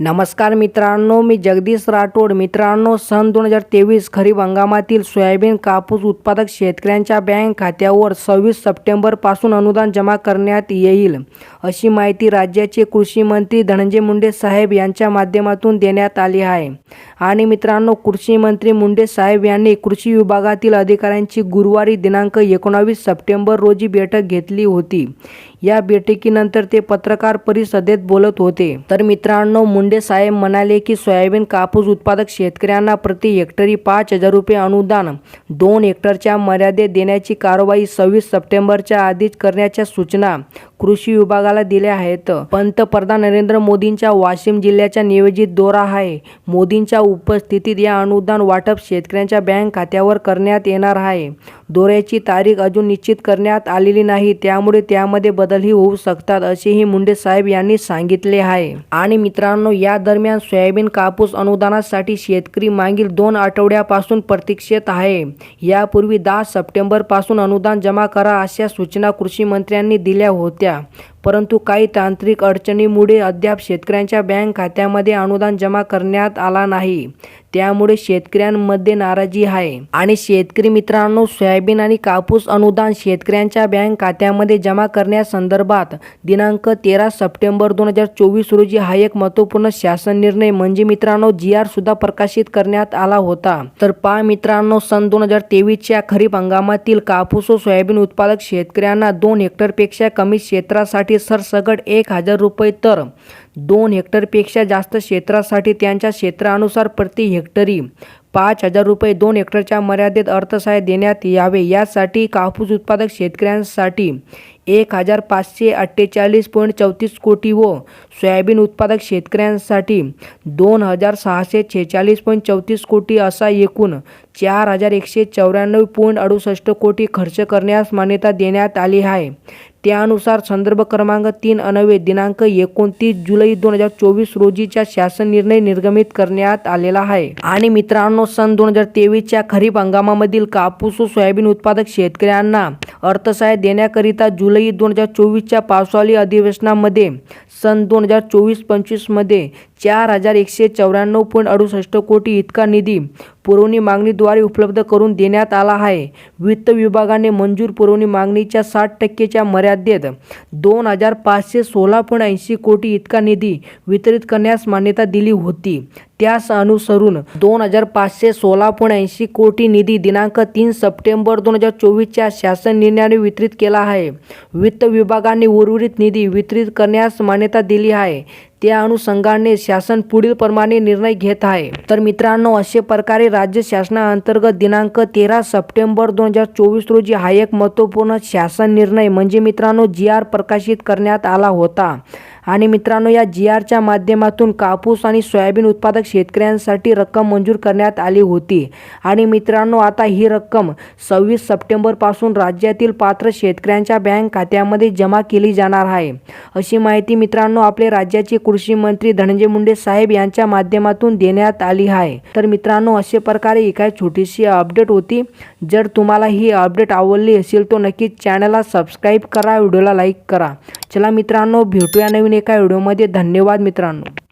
नमस्कार मित्रांनो मी जगदीश राठोड. मित्रांनो सन दोन हजार तेवीस खरीप हंगामातील सोयाबीन कापूस उत्पादक शेतकऱ्यांच्या बँक खात्यावर सव्वीस सप्टेंबरपासून अनुदान जमा करण्यात येईल अशी माहिती राज्याचे कृषी मंत्री धनंजय मुंडे साहेब यांच्या माध्यमातून देण्यात आली आहे. आणि मित्रांनो कृषी मंत्री मुंडे साहेब यांनी कृषी विभागातील अधिकाऱ्यांची गुरुवारी दिनांक एकोणावीस सप्टेंबर रोजी बैठक घेतली होती. या बैठकीनंतर ते पत्रकार परिषदेत बोलत होते. तर मित्रांनो मुंडे साहेब म्हणाले की सोयाबीन कापूस उत्पादक शेतकऱ्यांना प्रति हेक्टरी पाच हजार रुपये अनुदान दोन हेक्टरच्या मर्यादेत देण्याची कारवाई सव्वीस सप्टेंबरच्या आधीच करण्याच्या सूचना कृषी विभागाला दिल्या आहेत. पंतप्रधान नरेंद्र मोदींच्या वाशिम जिल्ह्याच्या नियोजित दौरा आहे. मोदींच्या उपस्थितीत या अनुदान वाटप शेतकऱ्यांच्या बँक खात्यावर करण्यात येणार आहे. दौऱ्याची तारीख अजून निश्चित करण्यात आलेली नाही त्यामुळे त्यामध्ये बदल बदलही होऊ शकतात असेही मुंडे साहेब यांनी सांगितले आहे. आणि मित्रांनो या दरम्यान सोयाबीन कापूस अनुदानासाठी शेतकरी मागील दोन आठवड्यापासून प्रतीक्षेत आहे. यापूर्वी दहा सप्टेंबरपासून अनुदान जमा करा अशा सूचना कृषी मंत्र्यांनी दिल्या होत्या. परंतु काही तांत्रिक अडचणीमुळे अद्याप शेतकऱ्यांच्या बँक खात्यामध्ये अनुदान जमा करण्यात आला नाही. त्यामुळे शेतकऱ्यांमध्ये नाराजी आहे. आणि शेतकरी मित्रांनो सोयाबीन आणि कापूस अनुदान शेतकऱ्यांच्या बँक खात्यामध्ये जमा करण्यासंदर्भात दिनांक तेरा सप्टेंबर दोन हजार चोवीस रोजी हा एक महत्त्वपूर्ण शासन निर्णय म्हणजे मित्रांनो जी आर सुद्धा प्रकाशित करण्यात आला होता. तर पा मित्रांनो सन दोन हजार तेवीसच्या खरीप हंगामातील कापूस व सोयाबीन उत्पादक शेतकऱ्यांना दोन हेक्टरपेक्षा कमी क्षेत्रासाठी सरसगट एक हजार रुपये तर दोन हेक्टरपेक्षा जास्त क्षेत्रासाठी त्यांच्या क्षेत्रानुसार प्रति हेक्टरी पाच हजार रुपये दोन हेक्टरच्या मर्यादेत अर्थसहाय्य देण्यात यावे. यासाठी कापूस उत्पादक शेतकऱ्यांसाठी एक हजार पाचशे अठ्ठेचाळीस पॉईंट चौतीस कोटी व सोयाबीन उत्पादक शेतकऱ्यांसाठी दोन हजार सहाशे छेचाळीस पॉईंट चौतीस कोटी असा एकूण चार हजार एकशे चौऱ्याण्णव पॉईंट अडुसष्ट कोटी खर्च करण्यास मान्यता देण्यात आली आहे. त्यानुसार संदर्भ क्रमांक तीन अनवे दिनांक एकोणतीस जुलै दोन हजार चोवीस रोजीचा शासन निर्णय निर्गमित करण्यात आलेला आहे. आणि मित्रांनो सन दोन हजार तेवीसच्या खरीप हंगामामधील कापूस व सोयाबीन उत्पादक शेतकऱ्यांना अर्थसहाय्य देण्याकरिता जुलै दोन हजार चोवीसच्या पावसाळी अधिवेशनामध्ये सन दोन हजार चोवीस पंचवीसमध्ये चार हजार एकशे चौऱ्याण्णव पॉईंट अडुसष्ट कोटी इतका निधी पुरवणी मागणीद्वारे उपलब्ध करून देण्यात आला आहे. वित्त विभागाने मंजूर पुरवणी मागणीच्या साठ टक्केच्या मर्यादेत दोन हजार पाचशे सोळा पॉईंट ऐंशी कोटी इतका निधी वितरित करण्यास मान्यता दिली होती. त्यास अनुसरून दोन हजार पाचशे सोळा पॉईंट ऐंशी कोटी निधी दिनांक तीन सप्टेंबर दोन हजार चोवीसच्या शासन निर्णयाने वितरित केला आहे. वित्त विभागाने उर्वरित निधी वितरित करण्यास मान्य मान्यता दिली आहे. त्या अनुषंगाने शासन पुढील प्रमाणे निर्णय घेत आहे. तर मित्रांनो अशा प्रकारे राज्य शासनाअंतर्गत दिनांक तेरा सप्टेंबर दोन हजार चोवीस रोजी हा एक महत्त्वपूर्ण शासन निर्णय म्हणजे मित्रांनो जी आर प्रकाशित करण्यात आला होता. आणि मित्रांनो या जी आरच्या माध्यमातून कापूस आणि सोयाबीन उत्पादक शेतकऱ्यांसाठी रक्कम मंजूर करण्यात आली होती. आणि मित्रांनो आता ही रक्कम सव्वीस सप्टेंबरपासून राज्यातील पात्र शेतकऱ्यांच्या बँक खात्यामध्ये जमा केली जाणार आहे. अशी माहिती मित्रांनो आपले राज्याचे कृषी मंत्री धनंजय मुंडे साहेब यांच्या माध्यमातून देण्यात आली आहे. तर मित्रांनो अशा प्रकारे ही काय छोटीशी अपडेट होती. जर तुम्हाला ही अपडेट आवडली असेल तर नक्कीच चॅनलला सबस्क्राईब करा व्हिडिओला लाईक करा. चला मित्रांनो भेटूया नवीन एका व्हिडिओमध्ये धन्यवाद मित्रांनो.